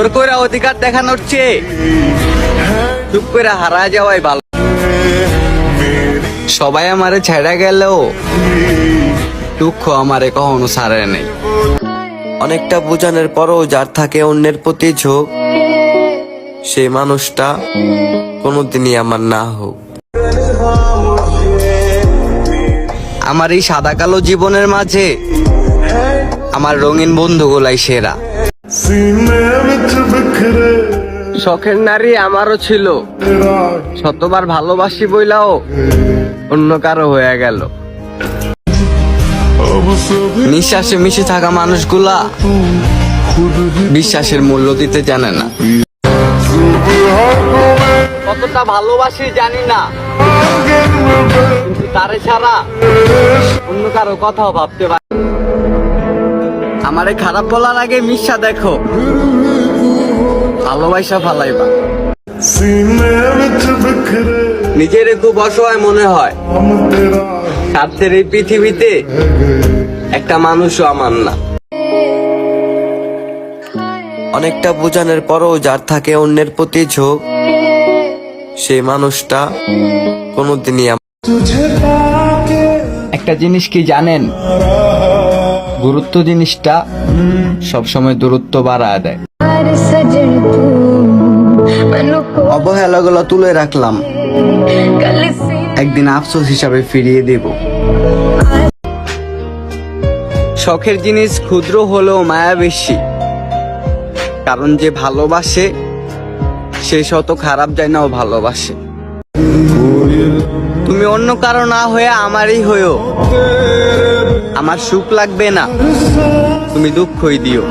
জোর করে অধিকার দেখানোর চেয়ে চুপ করে হারা যাওয়াই ভালো। সবাই আমারে ছেড়ে গেলেও দুঃখ আমারে কখনো সারে নেই। অনেকটা বোঝানোর পরও যার থাকে অন্যের প্রতি ঝোঁক সেই মানুষটা কোনোদিনই আমার না হোক। আমার এই সাদা কালো জীবনের মাঝে আমার রঙিন বন্ধুগুলাই সেরা। শখের নারী আমারও ছিল। শতবার ভালোবাসি বইলাও, অন্য কারও হয়ে গেল। নিঃশ্বাসে মিশে থাকা মানুষগুলা বিশ্বাসের মূল্য দিতে জানে না। কতটা ভালোবাসি জানি না। কিন্তু তারে ছাড়া অন্য কারও কথাও ভাবতে পারে আমারে খারাপ বলার আগে মিশা দেখো। ভালোবাসা ভালাইবা নিজের খুব অসহায় মনে হয়, স্বার্থের এই পৃথিবীতে একটা মানুষও আমার না। অনেকটা বোঝানোর পরও যার থাকে অন্যের প্রতি ঝোঁক, সেই মানুষটা কোনোদিনই একটা জিনিস কি জানেন? গুরুত্ব জিনিসটা সবসময় দূরত্ব বাড়া দেয়। অবহেলাগুলো তুলে রাখলাম। একদিন আফসোস হিসাবে ফিরিয়ে দেব। শখের জিনিস ক্ষুদ্র হলেও মায়া বেশি কারণ যে ভালোবাসে সে শত খারাপ যায় না ও ভালোবাসে। তুমি অন্য কারও না হয়ে আমারই হয়েও। আমার সুখ লাগবে না। তুমি দুঃখই দিও।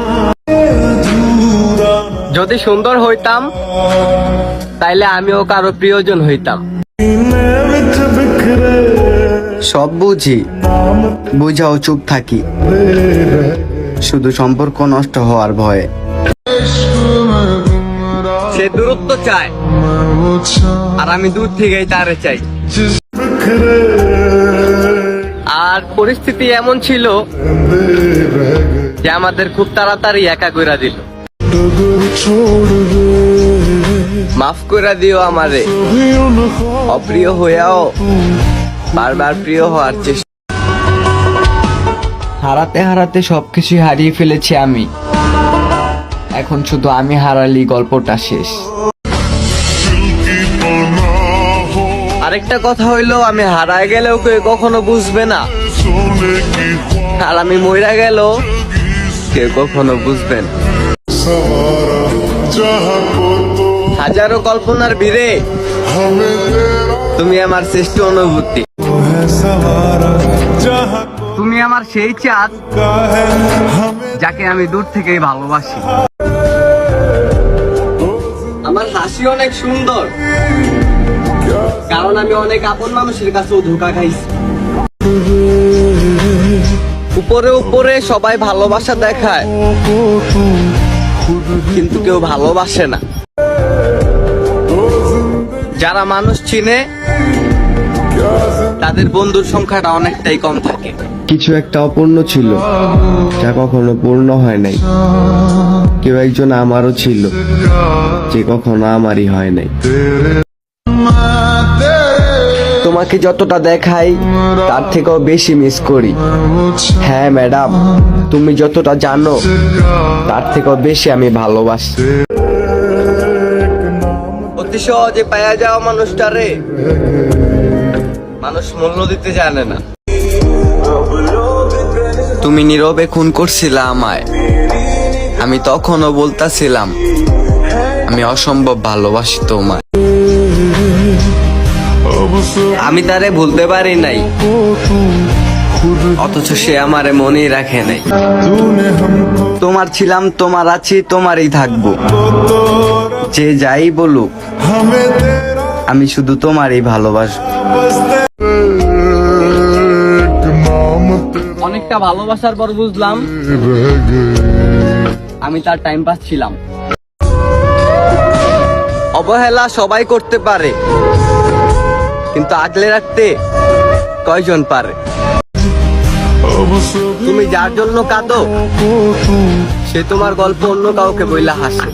যদি সুন্দর হইতাম, তাইলে আমিও কারও প্রিয়জন হইতাম। সব বুঝি, বুঝাও, চুপ থাকি। শুধু সম্পর্ক নষ্ট হওয়ার ভয়ে। সে দূরত্ব চায়, আর আমি দূর থেকেই তারে চাই। আর পরিস্থিতি এমন ছিল যে আমাদের খুব তাড়াতাড়ি একা কইরা দিল। মাফ করে দিও আমারে। অপ্রিয় হইয়াও বারবার প্রিয় হওয়ার চেষ্টা। হারাতে হারাতে সবকিছু হারিয়ে ফেলেছি আমি। এখন শুধু আমি হারালি গল্পটা শেষ। আরেকটা কথা হইল, আমি হারায় গেলেও কেউ কখনো বুঝবে না। আর আমি মইরা গেল কেউ কখনো বুঝবেন হাজারো কল্পনার ভিড়ে তুমি আমার শ্রেষ্ঠ অনুভূতি। তুমি আমার সেই চাঁদ যাকে আমি দূর থেকেই ভালোবাসি। আমার হাসি অনেক সুন্দর। কারণ আমি অনেক আপন মানুষের কাছেও ধোকা খাইছি। উপরে উপরে সবাই ভালোবাসা দেখায়, কিন্তু কেউ ভালোবাসে না। যারা মানুষ চিনে, তাদের বন্ধুর সংখ্যাটা অনেকটাই কম থাকে। কিছু একটা অপূর্ণ ছিল, যা কখনো পূর্ণ হয় নাই। কেউ একজন আমারও ছিল, যে কখনো আমারই হয় নাই। তোমাকে যতটা দেখাই, তার থেকেও বেশি মিস করি। হ্যাঁ ম্যাডাম তুমি যতটা জানো, তার থেকেও বেশি আমি ভালোবাসি। অতি সহজে পায়া যাওয়া মানুষটারে মানুষ মূল্য দিতে জানে না। তুমি নীরবে খুন করছিলা আমায়। আমি তখনও বলতাছিলাম, আমি অসম্ভব ভালোবাসি তোমায়। আমি তারে ভুলতে পারি নাই। অথচ সে আমারে মনে রাখে নাই। তোমার ছিলাম তোমার আছি তোমারই থাকব। যে যাই বলুক আমি শুধু তোমারই ভালোবাসবো। অনেকটা ভালোবাসার পর বুঝলাম আমি তার টাইম পাস ছিলাম। অবহেলা সবাই করতে পারে। কিন্তু আগলে রাখতে কয়জন পারে? তুমি যার জন্য কাঁদো, সে তোমার গল্প অন্য কাউকে বইলা হাসে।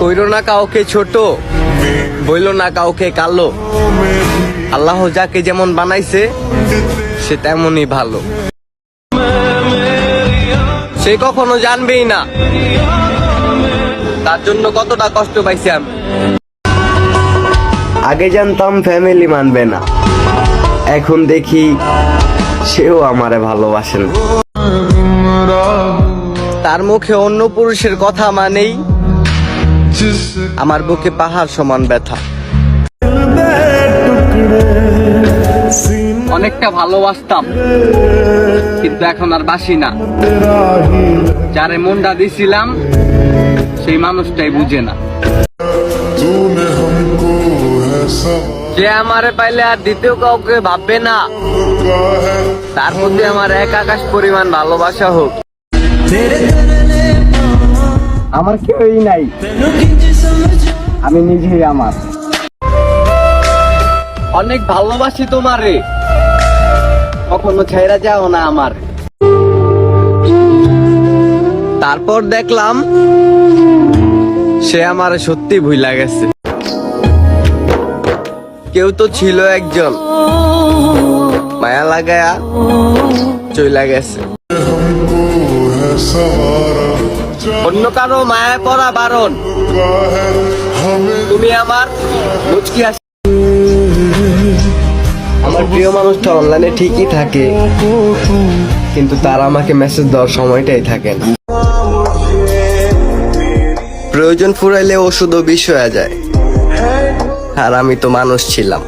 কইল না কাউকে ছোট, বইল না কাউকে কালো। আল্লাহ যাকে যেমন বানাইছে, সে তেমনই ভালো। সে কখনো জানবেই না। তার জন্য কতটা কষ্ট পাইছি আমি। আগে জানতাম ফ্যামিলি মানবে না। এখন দেখি সেও আমারে ভালোবাসেন তার মুখে অন্য পুরুষের কথা মানেই আমার বুকে পাহাড় সমান ব্যথা। অনেকটা ভালোবাসতাম কিন্তু এখন আর বাসি না। যারে মনটা দিছিলাম সেই মানুষটাই বুঝে না। যে আমারে পাইলে আর দ্বিতীয় কাউকে ভাববে না। তার প্রতি আমার এক আকাশ পরিমাণ ভালোবাসা হোক। আমার কেউই নাই। আমি নিজেই আমার। অনেক ভালোবাসি তোমারে। কখনো ছেড়া যাও না আমার। তারপর দেখলাম, সে আমার সত্যি ভুইলা গেছে। কেউ তো ছিল একজন। মায়া লাগায়া চইলা গেছে। অন্য কারও মায়া পড়া বারণ। তুমি আমার মুচকি হাসি আমার প্রিয় মানুষটা অনলাইনে ঠিকই থাকে, কিন্তু তার আমাকে মেসেজ দেওয়ার সময়টাই থাকে না। প্রয়োজন ফুরাইলে ওষুধও বিষ হয়ে যায়। আর আমি তো মানুষ ছিলাম।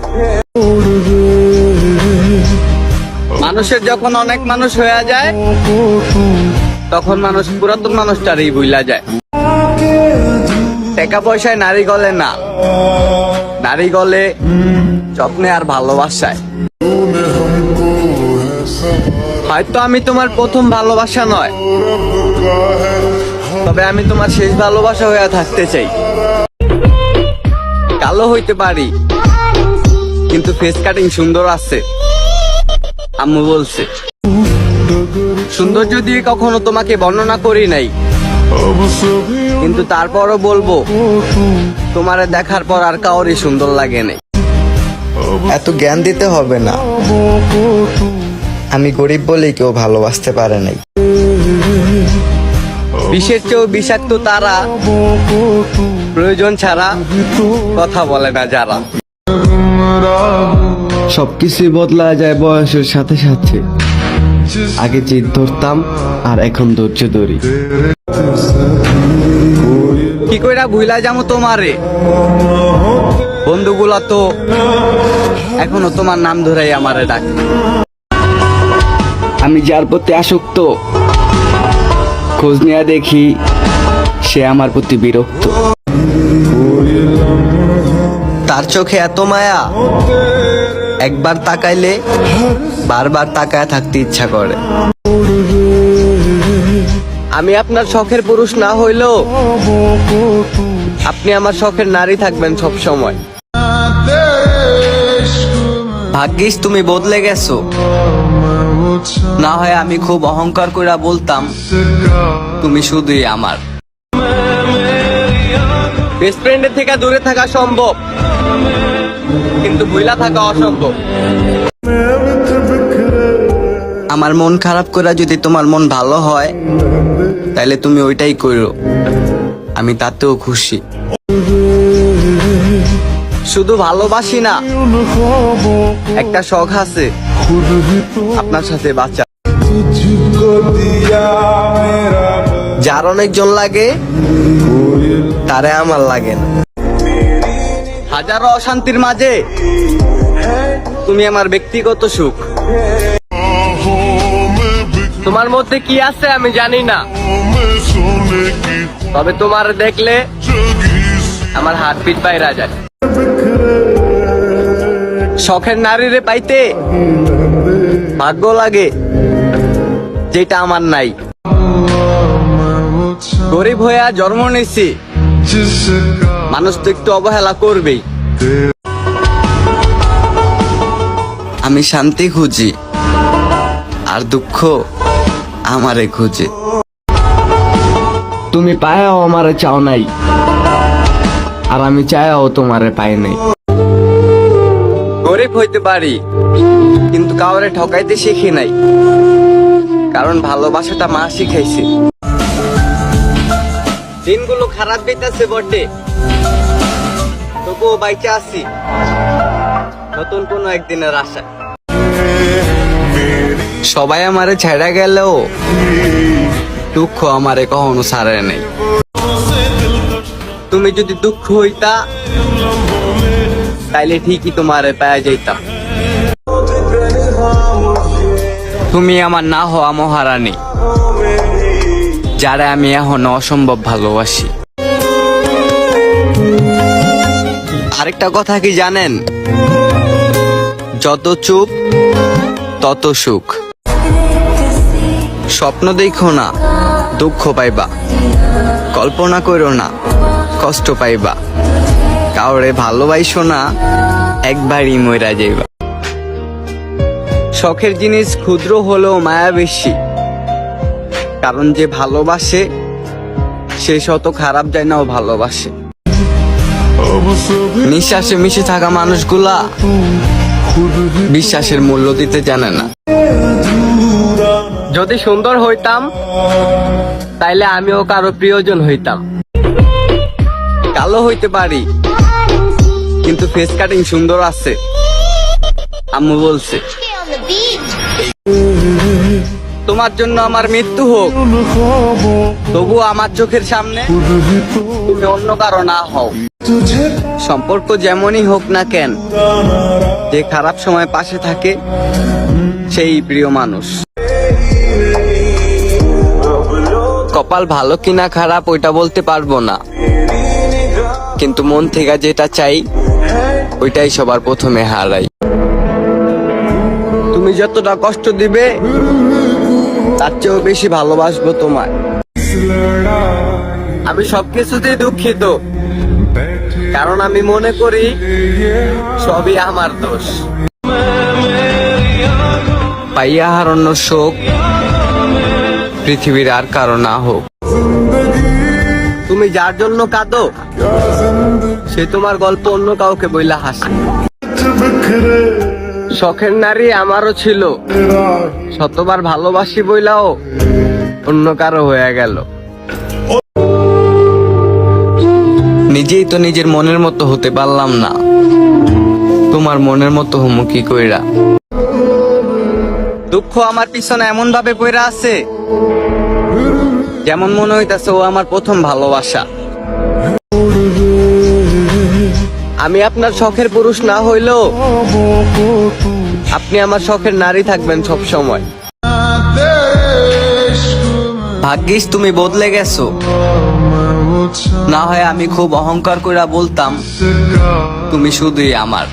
মানুষের যখন অনেক মানুষ হয়ে যায়, তখন মানুষ, পুরাতন মানুষটারই বুইলা যায়। টাকা পয়সায় নারী গলে না। নারী গলে যত্নে আর ভালোবাসায়। হয়তো আমি তোমার প্রথম ভালোবাসা নয়, তবে আমি তোমার শেষ ভালোবাসা হয়ে থাকতে চাই। কালো হইতে পারি। কিন্তু ফেস কাটিং সুন্দর আছে, আম্মু বলছে। সৌন্দর্য দিয়ে কখনো তোমাকে বর্ণনা করি নাই, কিন্তু তারপরও বলব, তোমারে দেখার পর আর কাউরই সুন্দর লাগে নাই। এত জ্ঞান দিতে হবে না। আমি গরিব বলেই কেউ ভালোবাসতে পারে নাই। বিশের চেয়েও বিষাক্ত তারা প্রয়োজন ছাড়া কথা বলে না যারা। সবকিছু বদলা যায় বয়সের সাথে সাথে। আগে জিদ ধরতাম আর এখন ধৈর্য ধরি। কি কইরা ভুইলা যাব তোমারে? বন্ধুগুলা তো এখনও তোমার নাম ধরেই আমারে ডাক। আমি যার প্রতি আসক্ত খোঁজ নেওয়া দেখি সে আমার প্রতি বিরক্ত। তার চোখে এত মায়া, একবার তাকাইলে বারবার তাকায় থাকতে ইচ্ছা করে। আমি আপনার শখের পুরুষ না হইলেও আপনি আমার শখের নারী থাকবেন সব সময়। ভাগ্যিস তুমি বদলে গেছো। না হয় আমি খুব অহংকার কইরা বলতাম, তুমি শুধুই আমার। বেস্ট ফ্রেন্ডের থেকে দূরে থাকা সম্ভব, কিন্তু ভুইলা থাকা অসম্ভব। আমার মন খারাপ করা যদি তোমার মন ভালো হয় তাহলে তুমি ওইটাই করো আমি তাতেও খুশি। শুধু ভালোবাসি না, একটা শখ আছে। আপনার সাথে বাচ্চা। যার অনেকজন লাগে, তারে আমার লাগে না। হাজারো অশান্তির মাঝে, তুমি আমার ব্যক্তিগত সুখ। তোমার মধ্যে কি আছে আমি জানি না। তবে তোমার দেখলে, আমার হার্টবিট বাইরা যায়। শখের নারীরে পাইতে ভাগ্য লাগে, যেটা আমার নাই। গরিব হইয়া জন্ম নিছি, মানুষ তো একটু অবহেলা করবেই। আমি শান্তি খুঁজি, আর দুঃখ আমারে খুঁজে। তুমি পায়াও আমারে চাও নাই, আর আমি চায়াও তোমারে পাই নাই। গরিব হইতে পারি, কিন্তু কাউরে ঠকাইতে শিখি নাই, কারণ ভালোবাসাটা মা শিখাইছে। দিনগুলো খারাপ যেতেছে বটে, তবুও বাইকে আছি, নতুন কোনো একদিনের আশা। সবাই আমারে ছেড়ে গেলেও দুঃখ আমারে কখনো সারে নেই। তুমি যদি দুঃখ হইতা তাইলে ঠিকই তোমারে পাওয়া যাইতাম। তুমি আমার না হওয়া মহারানী, যারা আমি এখন অসম্ভব ভালোবাসি। আরেকটা কথা কি জানেন? যত চুপ, তত সুখ। স্বপ্ন দেখো না, দুঃখ পাইবা। কল্পনা করো না, কষ্ট পাইবা। কাউরে ভালোবাইসো না, একবারই মরা যাইবা। শখের জিনিস ক্ষুদ্র হলেও মায়া বেশি। কারণ যে ভালোবাসে, সে শত খারাপ যায় না ও ভালোবাসে। নিঃশ্বাসে মিশে থাকা মানুষগুলা বিশ্বাসের মূল্য দিতে জানে না। যদি সুন্দর হইতাম, তাইলে আমিও কারও প্রিয়জন হইতাম। কালো হইতে পারি কিন্তু ফেস কাটিং সুন্দর আছে। আম্মু বলছে। তোমার জন্য আমার মৃত্যু হোক, তবু আমার চোখের সামনে তুমি অন্য কারও না হও। সম্পর্ক যেমনই হোক না কেন, যে খারাপ সময় পাশে থাকে, সেই প্রিয় মানুষ। কপাল ভালো কিনা খারাপ ওইটা বলতে পারব না। কিন্তু মন থেকে যেটা চাই ওইটাই সবার প্রথমে হারাই। তুমি যতটা কষ্ট দিবে, তার চেয়েও বেশি ভালোবাসবো তোমায়। আমি সবকিছুতেই দুঃখিত, কারণ আমি মনে করি সবই আমার দোষ। পাইয়া হারান্ন শোক পৃথিবীর আর কারও না হোক। তুমি যার জন্য কাঁদো, সে তোমার গল্প অন্য কাউকে বইলা হাসি। শখের নারী আমারও ছিল। শতবার ভালোবাসি বইলাও, অন্য কারও হয়ে গেল। নিজেই তো নিজের মনের মতো হতে পারলাম না। তোমার মনের মতো হমু কি কইরা? দুঃখ আমার পিছনে এমন ভাবে পড়ে আছে যেমন মনে হইতাছে ও আমার প্রথম ভালোবাসা। আমি আপনার শখের পুরুষ না হইলেও আপনি আমার শখের নারী থাকবেন সব সময় ভাগ্যিস তুমি বদলে গেছো। না হয় আমি খুব অহংকার করে বলতাম, তুমি শুধুই আমার।